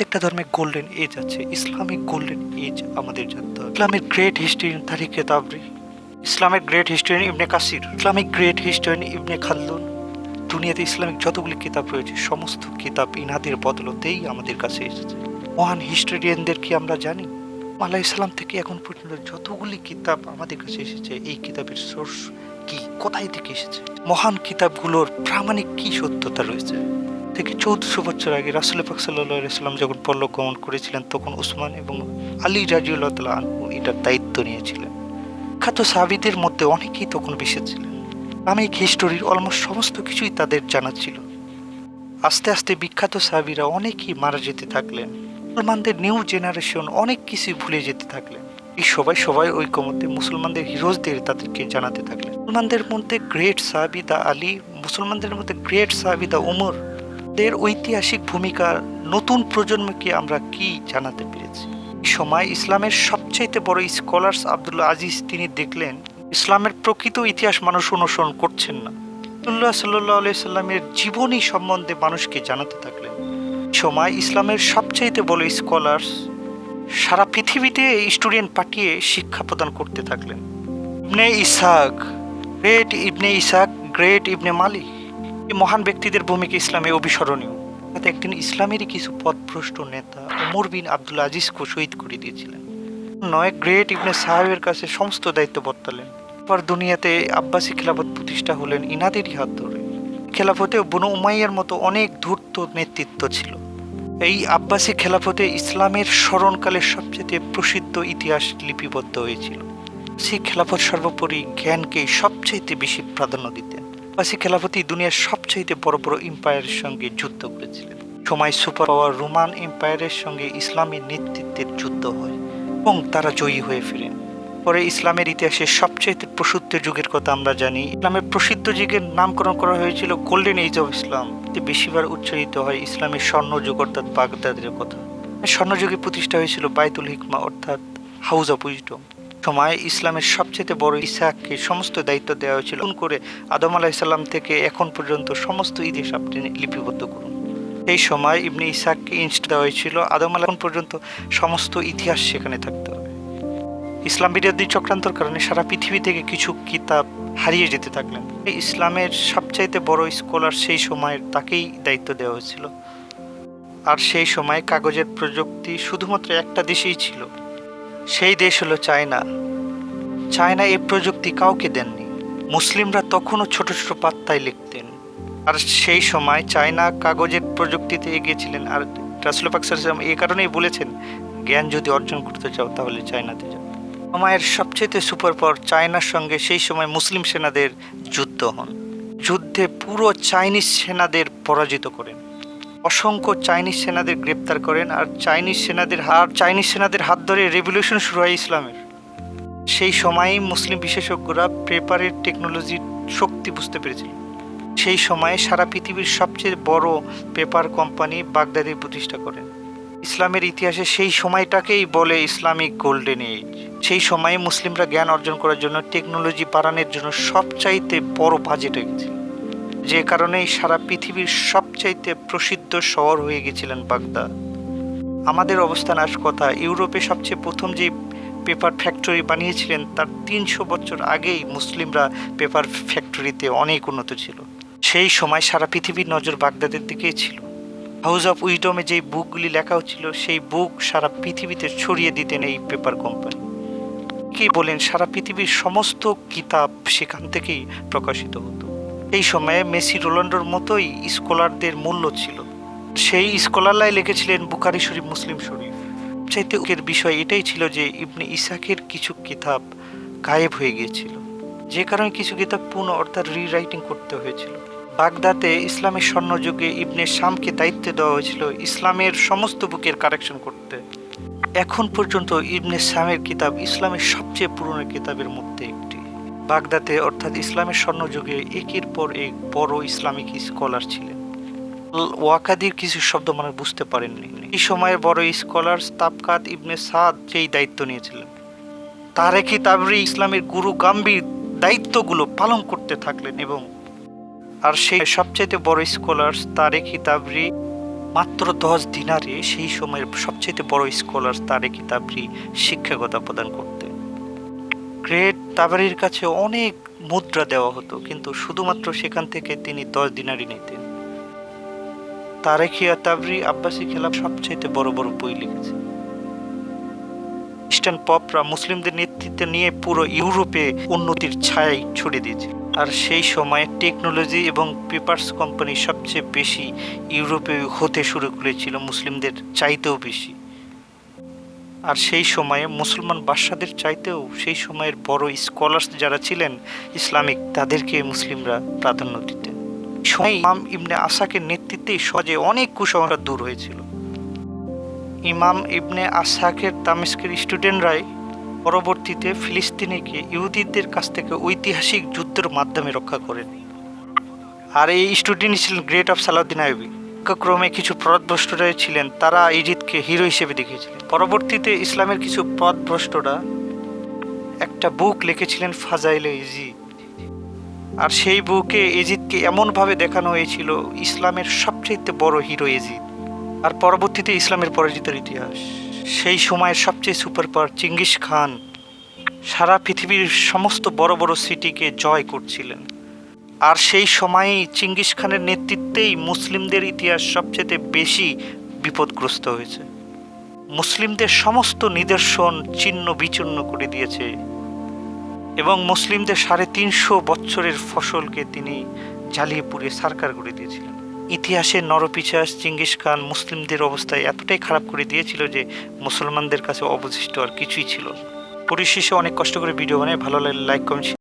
প্রত্যেকটা ধর্মে golden age আছে। ইসলামিক গোল্ডেন এজ আমাদের জানতে হবে। ইসলামের গ্রেট হিস্টোরিয়ান তারিখে তাবরি ইসলামের great historian Ibn Kathir. Islamic great historian Ibn Khaldun দুনিয়াতে ইসলামিক যতগুলি কিতাব রয়েছে, সমস্ত কিতাব ইনাদের বদলতেই আমাদের কাছে এসেছে। মহান হিস্টোরিয়ানদের কি আমরা জানি? আল্লাহ ইসলাম থেকে এখন পর্যন্ত যতগুলি কিতাব আমাদের কাছে এসেছে, এই কিতাবের সোর্স কি, কোথায় থেকে এসেছে? মহান কিতাবগুলোর প্রামাণিক কি সত্যতা রয়েছে? থেকে চৌদ্দশো বছর আগে রাসুল পাক সাল্লাহ সাল্লাম যখন পল্লব গমন করেছিলেন, তখন উসমান এবং আলী রাজিউল্লাহ তালা আনহু এটার দায়িত্ব নিয়েছিলেন। বিখ্যাত সাহাবিদের মধ্যে অনেকেই তখন বেশি ছিলেন। ইসলামিক হিস্টোরির অলমোস্ট সমস্ত কিছুই তাদের জানা ছিল। আস্তে আস্তে বিখ্যাত সাহাবিরা অনেকেই মারা যেতে থাকলেন। মুসলমানদের নিউ জেনারেশন অনেক কিছুই ভুলে যেতে থাকলেন। এই সবাই সবাই ঐকমত্যে মুসলমানদের হিরোজদের তাদেরকে জানাতে থাকলেন। মুসলমানদের মধ্যে গ্রেট সাহাবিদা আলী, মুসলমানদের মধ্যে গ্রেট সাহাবিদা উমর দের ঐতিহাসিক ভূমিকা নতুন প্রজন্মকে আমরা কি জানাতে পেরেছি? সময় ইসলামের সবচাইতে বড় স্কলার্স আব্দুল্লাহ আজিজ তিনি দেখলেন, ইসলামের প্রকৃত ইতিহাস মানুষ অনুসরণ করছেন না। আব্দুল্লাহ সাল্লাহ সাল্লামের জীবনী সম্বন্ধে মানুষকে জানাতে থাকলেন সময় ইসলামের সবচাইতে বড় স্কলার্স সারা পৃথিবীতে স্টুডেন্ট পাঠিয়ে শিক্ষা প্রদান করতে থাকলেন। Ibn Ishaq great Ibn Ishaq great Ibn Malik. এই মহান ব্যক্তিদের ভূমিকা ইসলামে অবিস্মরণীয়। তাতে একদিন ইসলামেরই কিছু পথভ্রষ্ট নেতা ওমর বিন আব্দুল আজিজকে শহীদ করে দিয়েছিলেন। নয়, গ্রেট ইবনে সাহেবের কাছে সমস্ত দায়িত্ব বর্তালেন পর দুনিয়াতে আব্বাসী খেলাফত প্রতিষ্ঠা হলেন ইনাদেরই হাত ধরে। খেলাফতে বনু উমাইয়ার মতো অনেক ধূর্ত নেতৃত্ব ছিল। এই আব্বাসী খেলাফতে ইসলামের স্মরণকালের সবচেয়ে প্রসিদ্ধ ইতিহাস লিপিবদ্ধ হয়েছিল। সেই খেলাফত সর্বোপরি জ্ঞানকে সবচাইতে বেশি প্রাধান্য দিতেন। আব্বাসী খেলাফতি দুনিয়ার সবচাইতে বড় বড় এম্পায়ারের সঙ্গে যুদ্ধ করেছিলেন। সময় সুপার পাওয়ার রোমান এম্পায়ারের সঙ্গে ইসলামের নেতৃত্বের যুদ্ধ হয় এবং তারা জয়ী হয়ে ফিরেন। পরে ইসলামের ইতিহাসে সবচেয়ে প্রসিদ্ধ যুগের কথা আমরা জানি। ইসলামের প্রসিদ্ধ যুগের নামকরণ করা হয়েছিল গোল্ডেন এজ অফ ইসলাম বেশিবার উচ্চারিত হয় ইসলামের স্বর্ণযুগ, অর্থাৎ বাগদাদের কথা। স্বর্ণযুগে প্রতিষ্ঠা হয়েছিল বাইতুল হিকমা, অর্থাৎ হাউস অফ উইজডম সময় ইসলামের সবচেয়ে বড় ইসাককে সমস্ত দায়িত্ব দেওয়া হয়েছিল। করে আদম আলাহিসাল্লাম থেকে এখন পর্যন্ত সমস্ত ইতিহাস আপনি লিপিবদ্ধ করুন। এই সময় ইবনে ইসাককে ইনস্ট দেওয়া হয়েছিল। আদম আলাহ পর্যন্ত সমস্ত ইতিহাস সেখানে থাকতে হবে। ইসলাম বিরোধী চক্রান্তর কারণে সারা পৃথিবী থেকে কিছু কিতাব হারিয়ে যেতে থাকলেন। ইসলামের সবচাইতে বড় স্কলার সেই সময়ের তাকেই দায়িত্ব দেওয়া হয়েছিল। আর সেই সময় কাগজের প্রযুক্তি শুধুমাত্র একটা দেশেই ছিল। সেই দেশ হলো চায়না। চায়না এই প্রযুক্তি কাউকে দেননি। মুসলিমরা তখনও ছোট ছোট পাত্তায় লিখতেন। আর সেই সময় চায়না কাগজের প্রযুক্তিতে এগিয়েছিলেন। আর রাসুল পাক এই কারণেই বলেছেন, জ্ঞান যদি অর্জন করতে চাও তাহলে চায়নাতে যাও। সময়ের সবচেয়ে সুপার পাওয়ার চায়নার সঙ্গে সেই সময় মুসলিম সেনাদের যুদ্ধ হন। যুদ্ধে পুরো চাইনিজ সেনাদের পরাজিত করেন। অসংখ্য চাইনিজ সেনাদের গ্রেপ্তার করেন আর চাইনিজ সেনাদের হার চাইনিজ সেনাদের হাত ধরে রেভলিউশন শুরু হয় ইসলামের। সেই সময়ই মুসলিম বিশেষজ্ঞরা পেপারের টেকনোলজির শক্তি বুঝতে পেরেছিল সেই সময়ে সারা পৃথিবীর সবচেয়ে বড় পেপার কোম্পানি বাগদাদি প্রতিষ্ঠা করেন। ইসলামের ইতিহাসে সেই সময়টাকেই বলে ইসলামিক গোল্ডেন এজ সেই সময়ে মুসলিমরা জ্ঞান অর্জন করার জন্য টেকনোলজি বাড়ানোর জন্য সবচাইতে বড় বাজেট হয়েছিল যে কারণেই সারা পৃথিবীর সবচাইতে প্রসিদ্ধ শহর হয়ে গেছিলেন বাগদাদ। আমাদের অবস্থান আস কথা ইউরোপে সবচেয়ে প্রথম যে পেপার ফ্যাক্টরি বানিয়েছিলেন, তার তিনশো বছর আগেই মুসলিমরা পেপার ফ্যাক্টরিতে অনেক উন্নত ছিল। সেই সময় সারা পৃথিবীর নজর বাগদাদের দিকেই ছিল। হাউস অফ উইডমে যেই বুকগুলি লেখা হচ্ছিল সেই বুক সারা পৃথিবীতে ছড়িয়ে দিতেন এই পেপার কোম্পানি। কি বলেন, সারা পৃথিবীর সমস্ত কিতাব সেখান থেকেই প্রকাশিত হতো। এই সময়ে মেসি রোনাল্ডোর মতোই স্কলারদের মূল্য ছিল। সেই স্কলারলাই লিখেছিলেন বুকারি শরীফ, মুসলিম শরীফ। চাইতে এর বিষয় এটাই ছিল যে ইবনে ইসাকের কিছু কিতাব গায়েব হয়ে গিয়েছিল। যে কারণে কিছু কিতাব পুনঃ অর্থাৎ রিরাইটিং করতে হয়েছিল। বাগদাতে ইসলামের স্বর্ণযুগে ইবনে শামকে দায়িত্ব দেওয়া হয়েছিল ইসলামের সমস্ত বুকের কারেকশন করতে। এখন পর্যন্ত ইবনে শামের কিতাব ইসলামের সবচেয়ে পুরনো কিতাবের মধ্যে একটি বাগদাতে অর্থাৎ ইসলামের স্বর্ণযুগে, একের পর এক বড় ইসলামিক স্কলার ছিলেন। ওয়াকাদির কিছু শব্দ মানে বুঝতে পারেননি। এই সময়ের বড় স্কলার তাবকাত ইবনে সাদ সেই দায়িত্ব নিয়েছিলেন। তারেকি তাবরি ইসলামের গুরু গাম্ভীর দায়িত্বগুলো পালন করতে থাকলেন এবং আর সেই সবচাইতে বড় স্কলার তারেকি তাবরি মাত্র দশ দিনারে সেই সময়ের সবচেয়ে বড় স্কলার তারেকি তাবরি শিক্ষকতা প্রদান করতেন। গ্রেট তাবারির কাছে অনেক মুদ্রা দেওয়া হতো, কিন্তু শুধুমাত্র সেখান থেকে তিনি দশ দিনারই নিতেন। তারেখিয়া তাবরি আব্বাসী খেলাফ সবচেয়ে বড় বড় বই লিখেছে। খ্রিস্টান পপরা মুসলিমদের নেতৃত্বে নিয়ে পুরো ইউরোপে উন্নতির ছায় ছড়িয়ে দিয়েছে। আর সেই সময়ে টেকনোলজি এবং পেপার্স কোম্পানি সবচেয়ে বেশি ইউরোপে হতে শুরু করেছিল মুসলিমদের চাইতেও বেশি। আর সেই সময়ে মুসলমান বাদশাদের চাইতেও সেই সময়ের বড় স্কলার্স যারা ছিলেন ইসলামিক, তাদেরকে মুসলিমরা প্রাধান্য দিতেন। সময় ইমাম ইবনে আসাকের নেতৃত্বেই সহজে অনেক কুসংস্কার দূর হয়েছিল। ইমাম ইবনে আসাকের তামিস্কের স্টুডেন্টরাই পরবর্তীতে ফিলিস্তিনিকে ইহুদিদের কাছ থেকে ঐতিহাসিক যুদ্ধের মাধ্যমে রক্ষা করেন। আর এই স্টুডেন্ট ছিলেন গ্রেট অফ সালাউদ্দিন আইবি ক্রমে কিছু পথভ্রষ্টরা ছিলেন, তারা ইজিদকে হিরো হিসেবে দেখিয়েছিলেন। পরবর্তীতে ইসলামের কিছু পথভ্রষ্টরা একটা বুক লিখেছিলেন, ফাজাইলে ইজি আর সেই বুকে এজিদকে এমনভাবে দেখানো হয়েছিল, ইসলামের সবচেয়ে বড় হিরো এজিদ আর পরবর্তীতে ইসলামের পরাজিতের ইতিহাস। সেই সময়ের সবচেয়ে সুপার পাওয়ার চিঙ্গিস খান সারা পৃথিবীর সমস্ত বড় বড় সিটিকে জয় করছিলেন। আর সেই সময়েই চিঙ্গিস খানের নেতৃত্বেই মুসলিমদের ইতিহাস সবচেয়ে বেশি বিপদগ্রস্ত হয়েছে। মুসলিমদের সমস্ত নিদর্শন চিহ্ন বিচূর্ণ করে দিয়েছে এবং মুসলিমদের সাড়ে তিনশো বছরের ফসলকে তিনি জ্বালিয়ে পুড়িয়ে সারকার করে দিয়েছিলেন। ইতিহাসে নরপিচাস, চিঙ্গিস খান মুসলিমদের অবস্থায় এতটাই খারাপ করে দিয়েছিল যে মুসলমানদের কাছে অবশিষ্ট আর কিছুই ছিল পরিশেষে অনেক কষ্ট করে ভিডিও বানায় ভালো লাগলে লাইক কমেন্ট